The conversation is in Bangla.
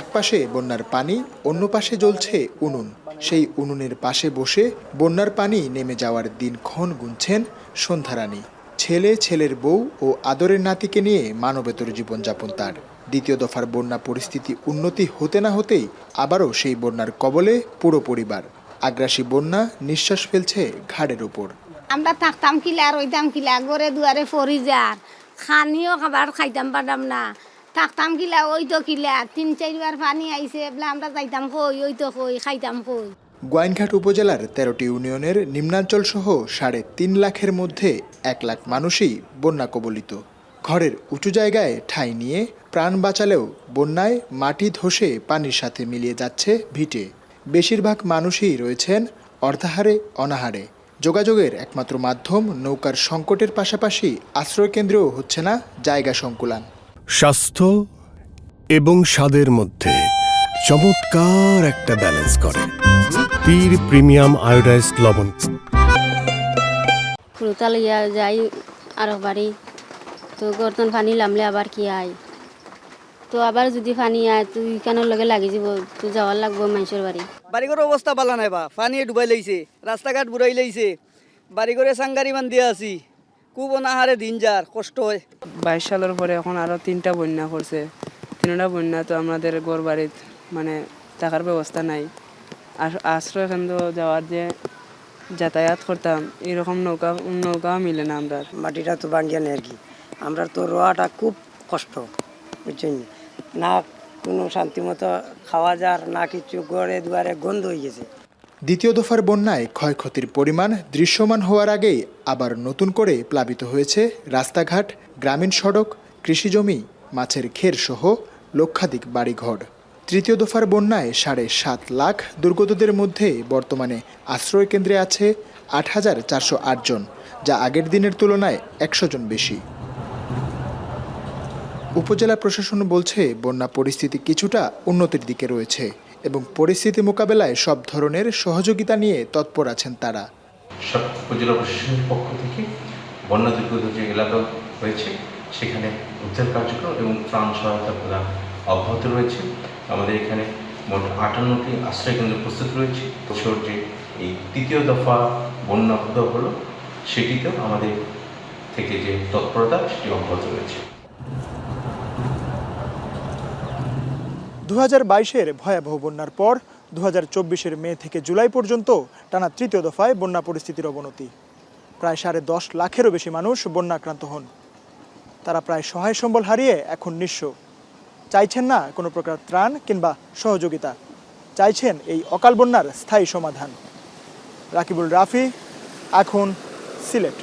একপাশে বন্যার পানি, অন্য পাশে জ্বলছে উনুন। সেই উনুনের পাশে বসে বন্যার পানি নেমে যাওয়ার দিনক্ষণ গুনছেন সন্ধ্যারানী। ছেলে, ছেলের বউ ও আদরের নাতিকে নিয়ে মানবেতর জীবনযাপন তার। দ্বিতীয় দফার বন্যা পরিস্থিতি উন্নতি হতে না হতেই আবারও সেই বন্যার কবলে পুরো পরিবার। আগ্রাসী বন্যা নিঃশ্বাস ফেলছে ঘাড়ের ওপর। আমরা থাকতাম কিলা রইতাম কিলা গড়ে দুয়ারে ফরি যার। খানিও খাবার খাইতাম পারতাম না। থাকতাম কিলা ওই তো কিলা তিন, চারবার পানি আইছে, বলে আমরা যাইতাম কই, ওই তো কই, খাইতাম কই। গোয়াইনঘাট উপজেলার তেরোটি ইউনিয়নের নিম্নাঞ্চল সহ সাড়ে তিন লাখের মধ্যে এক লাখ মানুষই বন্যা কবলিত। ঘরের উঁচু জায়গায় ঠাঁই নিয়ে প্রাণ বাঁচালেও বন্যায় মাটি ধসে পানির সাথে মিলিয়ে যাচ্ছে ভিটে। বেশিরভাগ মানুষই রয়েছেন অর্ধাহারে, অনাহারে। যোগাযোগের একমাত্র মাধ্যম নৌকার সংকটের পাশাপাশি আশ্রয়কেন্দ্রেও হচ্ছে না জায়গা সংকুলান। স্বাস্থ্য এবং স্বাদের মধ্যে চমৎকার একটা ব্যালেন্স করে। পীর প্রিমিয়াম আয়োডাইজড লবণ। ফুরুতাল ইয়া যাই আরও বাড়ি। তো গর্তন পানি লামলে আবার কি আয়? তো আবার যদি পানি আয় তুই কেন লগে লাগি যাব তুই যাওয়ার লাগবো মানুষের বাড়ি। বাড়িঘর অবস্থা ভালো নাই বা পানি ডুবাই লাইছে রাস্তাঘাট বুড়াই লাইছে বাড়িঘরে সাংগারি দিয়া আছি। খুব অনাহারে দিন যার কষ্ট হয়। বাইশ সালের পরে এখন আরও তিনটা বন্যা করছে তিনটা বন্যা তো আমাদের ঘর বাড়িত মানে থাকার ব্যবস্থা নাই। আশ্রয় কেন্দ্র যাওয়ার যে যাতায়াত করতাম এরকম নৌকা নৌকাও মিলে না আমরা মাটিটা তো ভাঙ্গিয়া নেই আর কি। আমরা তো রোয়াটা খুব কষ্ট বুঝছেন? না কোনো শান্তিমতো খাওয়া যার না কিছু গড়ে দুয়ারে গন্ধ হয়ে গেছে। দ্বিতীয় দফার বন্যায় ক্ষয়ক্ষতির পরিমাণ দৃশ্যমান হওয়ার আগেই আবার নতুন করে প্লাবিত হয়েছে রাস্তাঘাট, গ্রামীণ সড়ক কৃষিজমি মাছের ক্ষের সহ লক্ষাধিক বাড়িঘর। তৃতীয় দফার বন্যায় সাড়ে সাত লাখ দুর্গতদের মধ্যে বর্তমানে আশ্রয় কেন্দ্রে আছে আট হাজার চারশো জন, যা আগের দিনের তুলনায় একশো জন বেশি। উপজেলা প্রশাসন বলছে, বন্যা পরিস্থিতি কিছুটা উন্নতির দিকে রয়েছে। এবং পরিস্থিতি মোকাবেলায় সব ধরনের সহযোগিতা নিয়ে তৎপর আছেন তারা। সব উপজেলা প্রশাসনের পক্ষ থেকে বন্যা দুর্গত যে এলাকা রয়েছে, সেখানে উদ্ধার কার্যক্রম এবং ত্রাণ সহায়তা প্রদান অব্যাহত রয়েছে। আমাদের এখানে মোট আটান্নটি আশ্রয়কেন্দ্র প্রস্তুত রয়েছে। বছর যে এই তৃতীয় দফা বন্যা হলো, সেটিতেও আমাদের থেকে যে তৎপরতা, সেটি অব্যাহত রয়েছে। দু হাজার বাইশের ভয়াবহ বন্যার পর দু হাজার চব্বিশের মে থেকে জুলাই পর্যন্ত টানা তৃতীয় দফায় বন্যা পরিস্থিতির অবনতি। প্রায় সাড়ে দশ লাখেরও বেশি মানুষ বন্যাক্রান্ত হন। তারা প্রায় সহায় সম্বল হারিয়ে এখন নিঃস্ব। চাইছেন না কোনো প্রকার ত্রাণ কিংবা সহযোগিতা। চাইছেন এই অকাল বন্যার স্থায়ী সমাধান। রাকিবুল রাফি এখন সিলেট।